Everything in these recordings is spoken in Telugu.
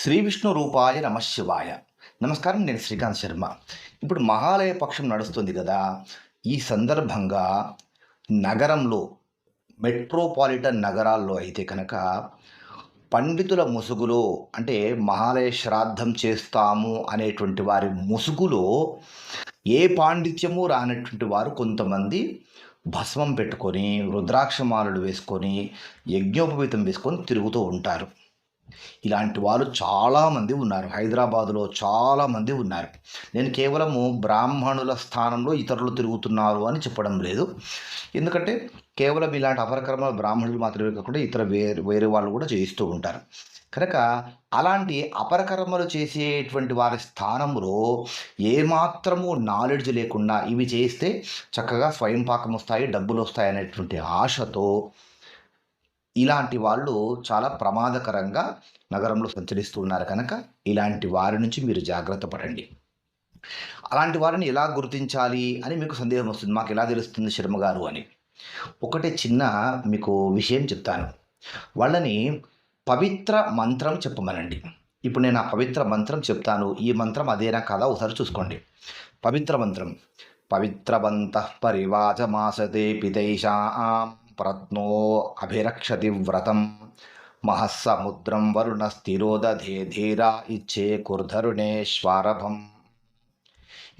శ్రీ విష్ణు రూపాయ నమశివాయ నమస్కారం నేను శ్రీకాంత్ శర్మ. ఇప్పుడు మహాలయ పక్షం నడుస్తుంది కదా. ఈ సందర్భంగా నగరంలో మెట్రోపాలిటన్ నగరాల్లో అయితే కనుక పండితుల ముసుగులో అంటే మహాలయ శ్రాద్ధం చేస్తాము అనేటువంటి వారి ముసుగులో ఏ పాండిత్యము రానటువంటి వారు కొంతమంది భస్మం పెట్టుకొని రుద్రాక్షమాలలు వేసుకొని యజ్ఞోపవీతం వేసుకొని తిరుగుతూ ఉంటారు. ఇలాంటి వాళ్ళు చాలామంది ఉన్నారు. హైదరాబాదులో చాలామంది ఉన్నారు. నేను కేవలము బ్రాహ్మణుల స్థానంలో ఇతరులు తిరుగుతున్నారు అని చెప్పడం లేదు. ఎందుకంటే కేవలం ఇలాంటి అపరకర్మలు బ్రాహ్మణులు మాత్రమే కాకుండా ఇతర వేరే వేరే వాళ్ళు కూడా చేయిస్తూ ఉంటారు. కనుక అలాంటి అపరకర్మలు చేసేటువంటి వారి స్థానంలో ఏమాత్రము నాలెడ్జ్ లేకుండా ఇవి చేస్తే చక్కగా స్వయం పాకం వస్తాయి డబ్బులు వస్తాయి అనేటువంటి ఆశతో ఇలాంటి వాళ్ళు చాలా ప్రమాదకరంగా నగరంలో సంచరిస్తున్నారు కనుక ఇలాంటి వారి నుంచి మీరు జాగ్రత్త పడండి. అలాంటి వారిని ఎలా గుర్తించాలి అని మీకు సందేహం వస్తుంది. మాకు ఎలా తెలుస్తుంది శర్మ గారు అని. ఒకటే చిన్న మీకు విషయం చెప్తాను. వాళ్ళని పవిత్ర మంత్రం చెప్పమనండి. ఇప్పుడు నేను ఆ పవిత్ర మంత్రం చెప్తాను. ఈ మంత్రం అదేనా కదా ఒకసారి చూసుకోండి. పవిత్ర మంత్రం. పవిత్రవంత పరివాచమాసతే పితైషా ప్రత్నో అభిరక్షతి వ్రతం. మహస్సముద్రం వరుణ స్థిరోదధే ధీరా ఇచ్చే కుర్ధరుణేశ్వారభం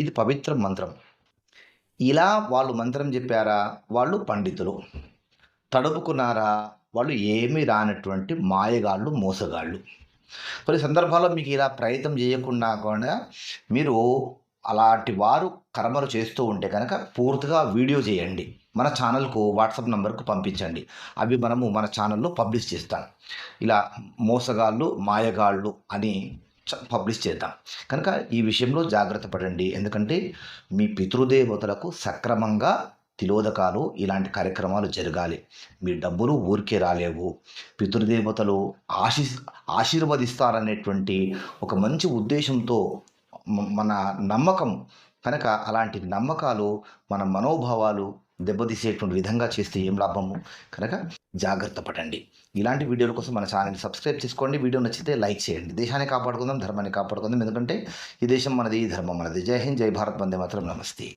ఇది పవిత్ర మంత్రం. ఇలా వాళ్ళు మంత్రం చెప్పారా? వాళ్ళు పండితులు. తడుపుకున్నారా? వాళ్ళు ఏమీ రానటువంటి మాయగాళ్ళు మోసగాళ్ళు. కొన్ని సందర్భాల్లో మీకు ఇలా ప్రయత్నం చేయకుండా కూడా మీరు అలాంటి వారు కర్మలు చేస్తూ ఉంటే కనుక పూర్తిగా వీడియో చేయండి. మన ఛానల్కు వాట్సాప్ నెంబర్కు పంపించండి. అవి మనము మన ఛానల్లో పబ్లిష్ చేస్తాం. ఇలా మోసగాళ్ళు మాయగాళ్ళు అని చ- పబ్లిష్ చేద్దాం. కనుక ఈ విషయంలో జాగ్రత్త పడండి. ఎందుకంటే మీ పితృదేవతలకు సక్రమంగా తిలోదకాలు ఇలాంటి కార్యక్రమాలు జరగాలి. మీ డబ్బులు ఊరికే రాలేవు. పితృదేవతలు ఆశీ ఆశీర్వదిస్తారనేటువంటి ఒక మంచి ఉద్దేశంతో మన నమ్మకం కనుక అలాంటి నమ్మకాలు మన మనోభావాలు దెబ్బతీసేటువంటి విధంగా చేస్తే ఏం లాభము? కనుక జాగ్రత్త పడండి. ఇలాంటి వీడియోల కోసం మన ఛానల్ని సబ్స్క్రైబ్ చేసుకోండి. వీడియో నచ్చితే లైక్ చేయండి. దేశాన్ని కాపాడుకుందాం ధర్మాన్ని కాపాడుకుందాం. ఎందుకంటే ఈ దేశం మనది ఈ ధర్మం మనది. జై హింద్ జై భారత్ వందే మాత్రం. నమస్తే.